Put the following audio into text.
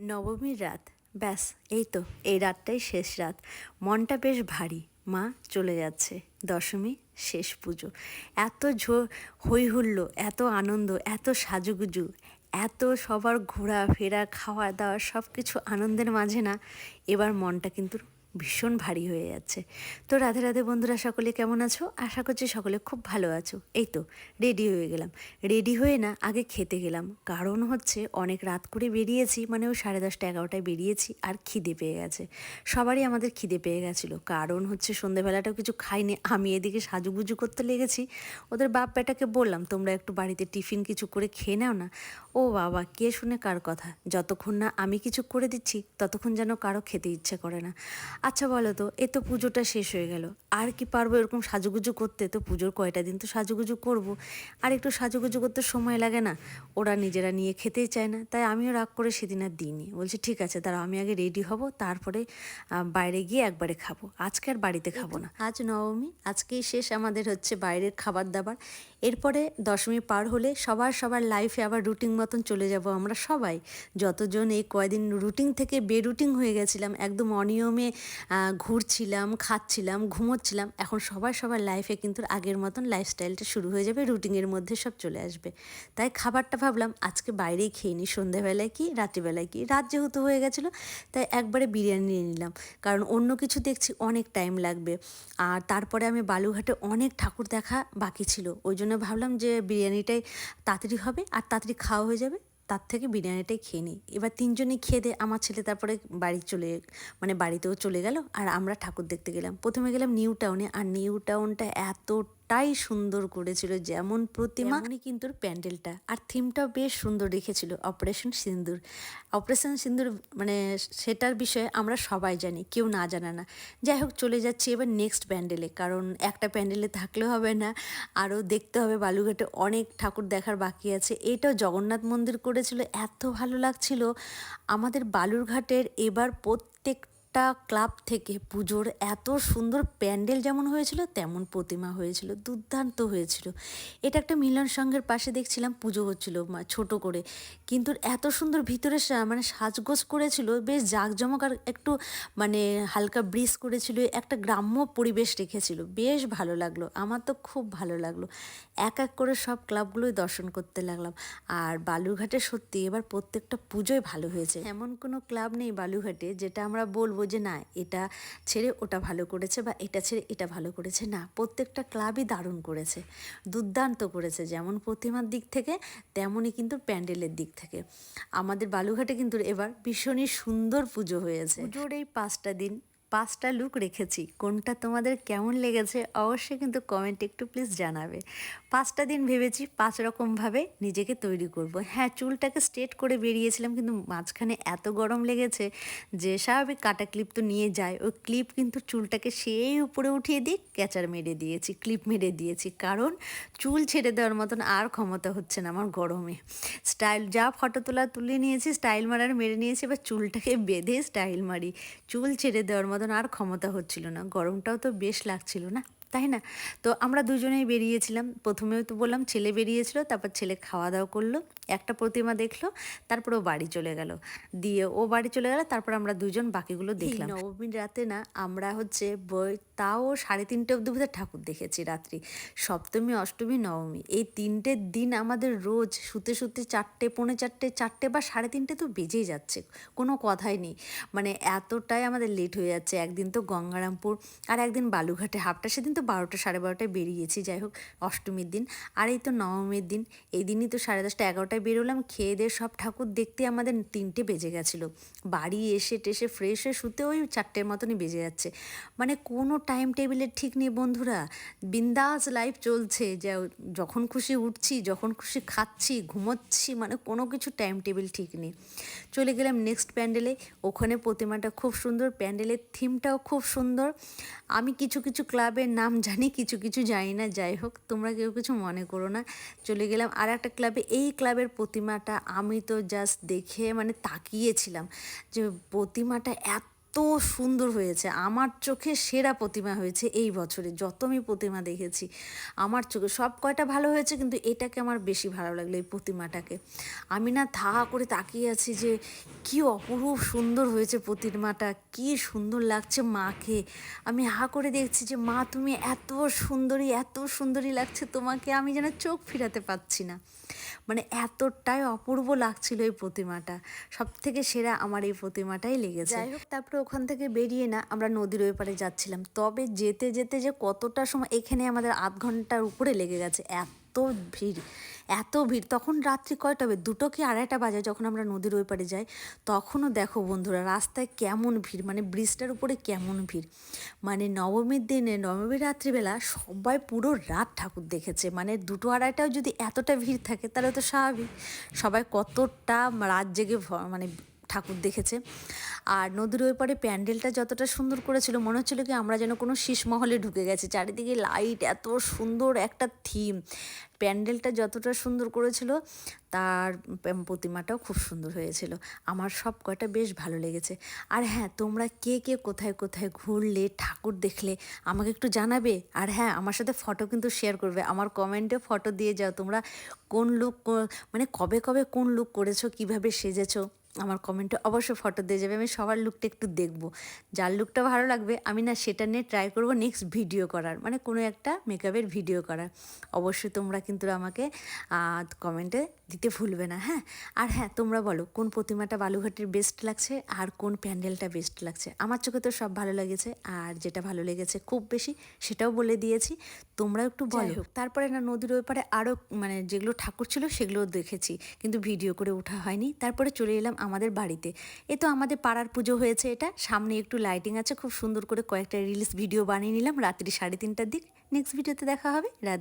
নবমীর রাত। ব্যাস, এই তো, এই রাতটাই শেষ রাত। মনটা বেশ ভারী। মা চলে যাচ্ছে দশমী শেষ পুজো। এত ঝো হইহুল্লো এত আনন্দ, এত সাজুগুজু, এত সবার ঘোরা ফেরা খাওয়া দাওয়া সব কিছু আনন্দের মাঝে না। এবার মনটা কিন্তু ভীষণ ভারী হয়ে যাচ্ছে। তো রাধে রাধে বন্ধুরা, সকলে কেমন আছো? আশা করছি সকলে খুব ভালো আছো। এই তো রেডি হয়ে গেলাম। রেডি হয়ে না, আগে খেতে গেলাম। কারণ হচ্ছে অনেক রাত করে বেরিয়েছি মানে ওই সাড়ে দশটা এগারোটায় বেরিয়েছি আর খিদে পেয়ে গেছে। সবারই আমাদের খিদে পেয়ে গেছিল। কারণ হচ্ছে সন্ধেবেলাটাও কিছু খাইনি। আমি এদিকে সাজুগুজু করতে লেগেছি। ওদের বাপ বেটাকে বললাম, তোমরা একটু বাড়িতে টিফিন কিছু করে খেয়ে নাও না। ও বাবা, কে শুনে কার কথা? যতক্ষণ না আমি কিছু করে দিচ্ছি, ততক্ষণ যেন কারও খেতে ইচ্ছে করে না। আচ্ছা বলো তো এ তো পুজোটা শেষ হয়ে গেল। আর কি পারব এরকম সাজুগুজু করতে? তো পুজোর কয়টা দিন তো সাজুগুজু করব। আর একটু সাজুগুজু করতে সময় লাগে না? ওরা নিজেরা নিয়ে খেতেই চায় না। তাই আমিও রাগ করে সেদিন আর দিইনি। বলছি ঠিক আছে দাঁড়াও আমি আগে রেডি হব তারপরে বাইরে গিয়ে একবারে খাব। আজকে আর বাড়িতে খাব না। আজ নবমী আজকেই শেষ আমাদের হচ্ছে বাইরের খাবার দাবার এরপরে দশমী পার হলে সবার সবার লাইফে আবার রুটিন মতন চলে যাব আমরা সবাই। যতজন এই কয়দিন রুটিন থেকে বেরুটিং হয়ে গেছিলাম একদম অনিয়মে ঘুরছিলাম, খাচ্ছিলাম, ঘুমোচ্ছিলাম। এখন সবার সবার লাইফে কিন্তু আগের মতন লাইফস্টাইলটা শুরু হয়ে যাবে রুটিনের মধ্যে সব চলে আসবে। তাই খাবারটা ভাবলাম, আজকে বাইরেই খেয়ে নিই সন্ধ্যাবেলায় কি, রাত্রিবেলায় কি। রাত যেহেতু হয়ে গেছিল, তাই একবারে বিরিয়ানি নিয়ে নিলাম। কারণ অন্য কিছু দেখছি অনেক টাইম লাগবে। আর তারপরে আমি বালুঘাটে অনেক ঠাকুর দেখা বাকি ছিল। ওই জন্য ভাবলাম যে বিরিয়ানিটাই তাড়াতাড়ি হবে, আর তাড়াতাড়ি খাওয়া হয়ে যাবে। তার থেকে বিরিয়ানিটাই খেয়ে নিই। এবার তিনজনে খেয়ে দে আমার ছেলে তারপরে বাড়ি চলে মানে বাড়িতেও চলে গেল। আর আমরা ঠাকুর দেখতে গেলাম। প্রথমে গেলাম নিউ টাউনে। আর নিউ টাউনটা এতটাই সুন্দর করেছিল, যেমন প্রতিমা কিন্তু প্যান্ডেলটা। আর থিমটাও বেশ সুন্দর রেখেছিল, অপারেশন সিন্দুর। অপারেশন সিন্দুর মানে সেটার বিষয়ে আমরা সবাই জানি, কেউ না জানে না। যাই হোক, চলে যাচ্ছি এবার নেক্সট প্যান্ডেলে, কারণ একটা প্যান্ডেলে থাকলে হবে না, আরও দেখতে হবে বালুঘাটে অনেক ঠাকুর দেখার বাকি আছে। এটাও জগন্নাথ মন্দির করেছিল, এত ভালো লাগছিল। আমাদের বালুরঘাটের এবার প্রত্যেক একটা ক্লাব থেকে পুজোর এত সুন্দর প্যান্ডেল যেমন হয়েছিল, তেমন প্রতিমা হয়েছিল, দুর্দান্ত হয়েছিল। এটা একটা মিলন সংঘের পাশে দেখছিলাম পুজো হচ্ছিল ছোট করে। কিন্তু এত সুন্দর ভিতরে মানে সাজগোজ করেছিল, বেশ জাঁকজমক আর একটু মানে হালকা ব্রিজ করেছিল, একটা গ্রাম্য পরিবেশ রেখেছিল। বেশ ভালো লাগল, আমার তো খুব ভালো লাগল। এক এক করে সব ক্লাবগুলোই দর্শন করতে লাগলাম। আর বালুরঘাটে সত্যি এবার প্রত্যেকটা পুজোই ভালো হয়েছে। এমন কোনো ক্লাব নেই বালুঘাটে যেটা আমরা বলব যে না, এটা ছেড়ে ওটা ভালো করেছে বা এটা ছেড়ে এটা ভালো করেছে না। প্রত্যেকটা ক্লাবই দারুণ করেছে, দুর্দান্ত করেছে। যেমন প্রতিমার দিক থেকে তেমনই কিন্তু প্যান্ডেলের দিক থেকে। আমাদের বালুঘাটে কিন্তু এবার ভীষণই সুন্দর পুজো হয়েছে। পুজোর এই পাঁচটা দিন পাঁচটা লুক রেখেছি। কোনটা তোমাদের কেমন লেগেছে অবশ্যই কিন্তু কমেন্টে একটু প্লিজ জানাবে। পাঁচটা দিন ভেবেছি পাঁচ রকমভাবে নিজেকে তৈরি করব। হ্যাঁ চুলটাকে স্ট্রেট করে বেরিয়েছিলাম কিন্তু মাঝখানে এত গরম লেগেছে যে স্বাভাবিক কাটা ক্লিপ তো নিয়ে যায়। ওই ক্লিপ কিন্তু চুলটাকে সেই উপরে উঠিয়ে দিয়ে ক্যাচার মেরে দিয়েছি ক্লিপ মেরে দিয়েছি। কারণ চুল ছেড়ে দেওয়ার মতন আর ক্ষমতা হচ্ছে না আমার গরমে। স্টাইল যা ফটো তোলা তুলে নিয়েছি স্টাইল মারার মেরে নিয়েছি, এবার চুলটাকে বেঁধে স্টাইল মারি। চুল ছেড়ে দেওয়ার মতন আর ক্ষমতা হচ্ছিল না গরমটাও তো বেশ লাগছিল না? তাই না? তো আমরা দুজনেই বেরিয়েছিলাম। প্রথমেও তো বললাম ছেলে বেরিয়েছিল তারপর ছেলে খাওয়া দাওয়া করল একটা প্রতিমা দেখল তারপর ও বাড়ি চলে গেল। দিয়ে ও বাড়ি চলে গেল তারপর আমরা দুজন বাকিগুলো দেখলাম। নবমীর রাতে না আমরা হচ্ছে বই তাও সাড়ে তিনটে অবধি বোধহয় ঠাকুর দেখেছি রাত্রি। সপ্তমী অষ্টমী নবমী এই তিনটে দিন আমাদের রোজ শুতে শুতে চারটে পৌনে চারটে চারটে বা সাড়ে তিনটে তো বেজেই যাচ্ছে কোনো কথাই নেই। মানে এতটাই আমাদের লেট হয়ে যাচ্ছে একদিন তো গঙ্গারামপুর আর একদিন বালুঘাটে হাফটা সেদিন তো বারোটা সাড়ে বারোটায় বেরিয়েছি, যাই হোক অষ্টমীর দিন। আর এই তো নবমীর দিন, এই দিনই তো সাড়ে দশটা এগারোটায় বেরোলাম, খেয়ে দিয়ে সব ঠাকুর দেখতে আমাদের তিনটে বেজে গেছিল। বাড়ি এসে টেসে ফ্রেশ হয়ে শুতে ওই চারটের মতনই বেজে যাচ্ছে। মানে কোনো টাইম টেবিলের ঠিক নেই বন্ধুরা, বিন্দাস লাইফ চলছে। যা যখন খুশি উঠছি, যখন খুশি খাচ্ছি, ঘুমোচ্ছি মানে কোনো কিছু টাইম টেবিল ঠিক নেই। চলে গেলাম নেক্সট প্যান্ডেলে ওখানে প্রতিমাটা খুব সুন্দর প্যান্ডেলের থিমটাও খুব সুন্দর। আমি কিছু কিছু ক্লাবের নাম জানি, কিছু কিছু জানি না। যাই হোক, তোমরা কেউ কিছু মনে করো না। চলে গেলাম আর একটা ক্লাবে। এই ক্লাবের প্রতিমাটা আমি তো জাস্ট দেখে মানে তাকিয়েছিলাম যে প্রতিমাটা এত এত সুন্দর হয়েছে। আমার চোখে সেরা প্রতিমা হয়েছে এই বছরে, যত আমি প্রতিমা দেখেছি। আমার চোখে সব কয়টা ভালো হয়েছে, কিন্তু এটাকে আমার বেশি ভালো লাগল এই প্রতিমাটাকে। আমি না থা করে তাকিয়ে আছি যে, কি অপরূপ সুন্দর হয়েছে প্রতিমাটা, কি সুন্দর লাগছে মাকে। আমি হা করে দেখছি যে, মা, তুমি এত সুন্দরী এত সুন্দরী লাগছে তোমাকে, আমি যেন চোখ ফিরাতে পারছি না। মানে এতটাই অপূর্ব লাগছিল এই প্রতিমাটা। সব থেকে সেরা আমার এই প্রতিমাটাই লেগেছে। যাই হোক, তারপরে ওখান থেকে বেরিয়ে না আমরা নদীর ওই পারে যাচ্ছিলাম। তবে যেতে যেতে যে কতটা সময়, এখানে আমাদের আধ ঘণ্টার উপরে লেগে গেছে। এত ভিড় এত ভিড়। তখন রাত্রি কয়টা হবে? দুটো কি আড়াইটা বাজে যখন আমরা নদীর ওই পারে যাই? তখনও দেখো বন্ধুরা, রাস্তায় কেমন ভিড় মানে ব্রিজটার উপরে কেমন ভিড়। মানে নবমীর দিনে, নবমীর রাত্রিবেলা সবাই পুরো রাত ঠাকুর দেখেছে। মানে দুটো আড়াইটাও যদি এতটা ভিড় থাকে, তাহলে তো স্বাভাবিক। সবাই কতটা রাত জেগে মানে ঠাকুর দেখেছে। আর নদীর ওই পারে প্যান্ডেলটা যতটা সুন্দর করেছিল, মনে হচ্ছিল কি আমরা যেন কোনো শীষ মহলে ঢুকে গেছি। চারিদিকে লাইট, এত সুন্দর একটা থিম। প্যান্ডেলটা যতটা সুন্দর করেছিল, তার প্রতিমাটাও খুব সুন্দর হয়েছিল। আমার সব কয়টা বেশ ভালো লেগেছে। আর হ্যাঁ তোমরা কে কে কোথায় কোথায় ঘুরলে, ঠাকুর দেখলে, আমাকে একটু জানাবে? আর হ্যাঁ আমার সাথে ফটো কিন্তু শেয়ার করবে। আমার কমেন্টে ফটো দিয়ে যাও তোমরা, কোন লুক মানে কবে কবে কোন লুক করেছ, কীভাবে সেজেছো। আমার কমেন্টে অবশ্যই ফটো দিয়ে যাবে আমি সবার লুকটা একটু দেখব। যার লুকটা ভালো লাগবে আমি না সেটা নিয়ে ট্রাই করব নেক্সট ভিডিও করার মানে কোনো একটা মেকআপের ভিডিও করার। অবশ্যই তোমরা কিন্তু আমাকে কমেন্টে দিতে ভুলবে না হ্যাঁ? আর হ্যাঁ তোমরা বলো কোন প্রতিমাটা বালুঘাটের বেস্ট লাগছে আর কোন প্যান্ডেলটা বেস্ট লাগছে? আমার চোখে তো সব ভালো লেগেছে আর যেটা ভালো লেগেছে খুব বেশি সেটাও বলে দিয়েছি। তোমরা একটু বলো। তারপরে না নদীর ওই পারে আরও মানে যেগুলো ঠাকুর ছিল সেগুলোও দেখেছি কিন্তু ভিডিও করে ওঠা হয়নি। তারপরে চলে এলাম আমাদের বাড়িতে। এ তো আমাদের পাড়ার পুজো হয়েছে এটা। সামনে একটু লাইটিং আছে। খুব সুন্দর করে কয়েকটা রিলস ভিডিও বানিয়ে নিলাম রাত্রি সাড়ে তিনটার দিক। নেক্সট ভিডিওতে দেখা হবে। রাধে